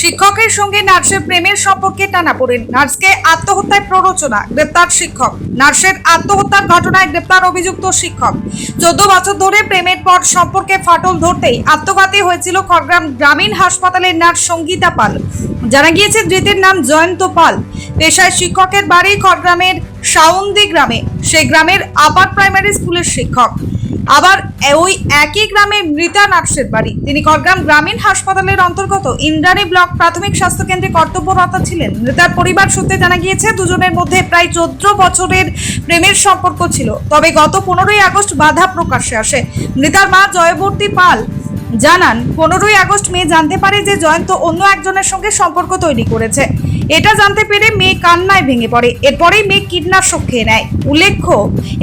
শিক্ষকের সঙ্গে নার্সের প্রেমের সম্পর্কে টানাপোড়েন। নার্সকে আত্মহত্যায় প্ররোচনা, গ্রেপ্তার শিক্ষক। নার্সের আত্মহত্যার ঘটনায় গ্রেপ্তার অভিযুক্ত শিক্ষক। চোদ্দ বছর ধরে প্রেমের পর সম্পর্কে ফাটল ধরতেই আত্মঘাতী হয়েছিল খড়গ্রাম গ্রামীণ হাসপাতালের নার্স সঙ্গীতা পাল। জানা গিয়েছে, ধৃতের নাম জয়ন্ত পাল। পেশায় শিক্ষকের বাড়ি খড়গ্রামের সাউন্দি গ্রামে। সেই গ্রামের আপার প্রাইমারি স্কুলের শিক্ষক। আবার ওই একই গ্রামে মৃতা নার্সের বাড়ি। তিনি খড়গ্রাম গ্রামীণ হাসপাতালের অন্তর্গত ইন্দ্রাণী ব্লক প্রাথমিক স্বাস্থ্য কেন্দ্রে কর্তব্যরত ছিলেন। মৃতার পরিবার সূত্রে জানা গিয়েছে, দুজনের মধ্যে প্রায় চোদ্দ বছরের প্রেমের সম্পর্ক ছিল। তবে গত পনেরোই আগস্ট বাধা প্রকাশ্যে আসে। মৃতার মা জয়বর্তী পাল জানান, পনেরোই আগস্ট মেয়ে জানতে পারে যে জয়ন্ত অন্য একজনের সঙ্গে সম্পর্ক তৈরি করেছে। এটা জানতে পেরে মেয়ে কান্নায় ভেঙে পড়ে। এরপরেই মেয়ে কীটনাশক খেয়ে নেয়। উল্লেখ্য,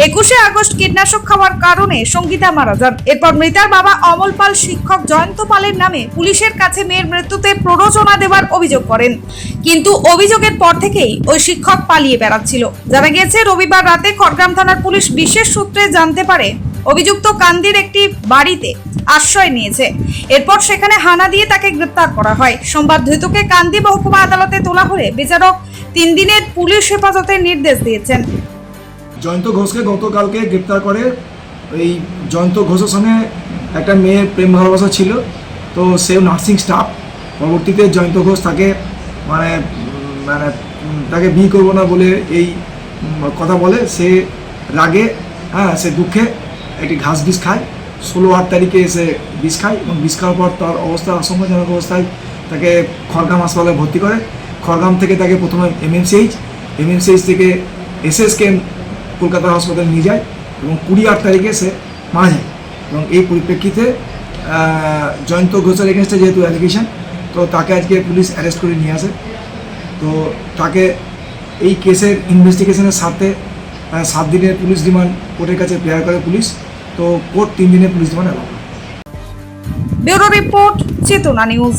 একুশে আগস্ট কীটনাশক খাওয়ার কারণে সঙ্গীতা মারা যান। এরপর মৃতার বাবা অমল পাল শিক্ষক জয়ন্ত পালের নামে পুলিশের কাছে মেয়ের মৃত্যুতে প্ররোচনা দেওয়ার অভিযোগ করেন। কিন্তু অভিযোগের পর থেকেই ওই শিক্ষক পালিয়ে বেড়াচ্ছিল। জানা গিয়েছে, রবিবার রাতে খড়গ্রাম থানার পুলিশ বিশেষ সূত্রে জানতে পারে, অভিযুক্ত কান্দির একটি বাড়িতে আশ্রয় নিয়েছে। এরপর সেখানে হানা দিয়ে তাকে গ্রেপ্তার করা হয়। সোমবার ধৃতকে কান্দি মহকুমা আদালতে তোলা হলে বিচারক তিন দিনের পুলিশ হেফাজতের নির্দেশ দিয়েছেন। জয়ন্ত ঘোষকে গতকালকে গ্রেপ্তার করে এই জয়ন্ত ঘোষের সঙ্গে একটা মেয়ের প্রেম ভালোবাসা ছিল। তো সেও নার্সিং স্টাফ। পরবর্তীতে জয়ন্ত ঘোষ তাকে মানে মানে তাকে বিয়ে করব না বলে এই কথা বলে। সে রাগে হ্যাঁ সে দুঃখে একটি ঘাস বিষ খায়। ষোলো আট তারিখে এসে বিষ খায় এবং বিষ খাওয়ার পর তার অবস্থা, আশঙ্কাজনক অবস্থায় তাকে খড়গাম হাসপাতালে ভর্তি করে। খড়গাম থেকে তাকে প্রথমে এমএমসিএইচ এমএমসিএইচ থেকে এসএসকে কলকাতা হাসপাতালে নিয়ে যায় এবং কুড়ি আট তারিখে সে মারা যায়। এবং এই পরিপ্রেক্ষিতে জয়ন্ত ঘোষের এগেনস্টে যেহেতু অ্যালিগেশন, তো তাকে আজকে পুলিশ অ্যারেস্ট করে নিয়ে আসে। তো তাকে এই কেসের ইনভেস্টিগেশনের সাথে সাত দিনের পুলিশ রিমান্ড কোর্টের কাছে প্রেয়ার করে পুলিশ। তো কোর্ট তিন দিনের police remand bureau report Chetana news.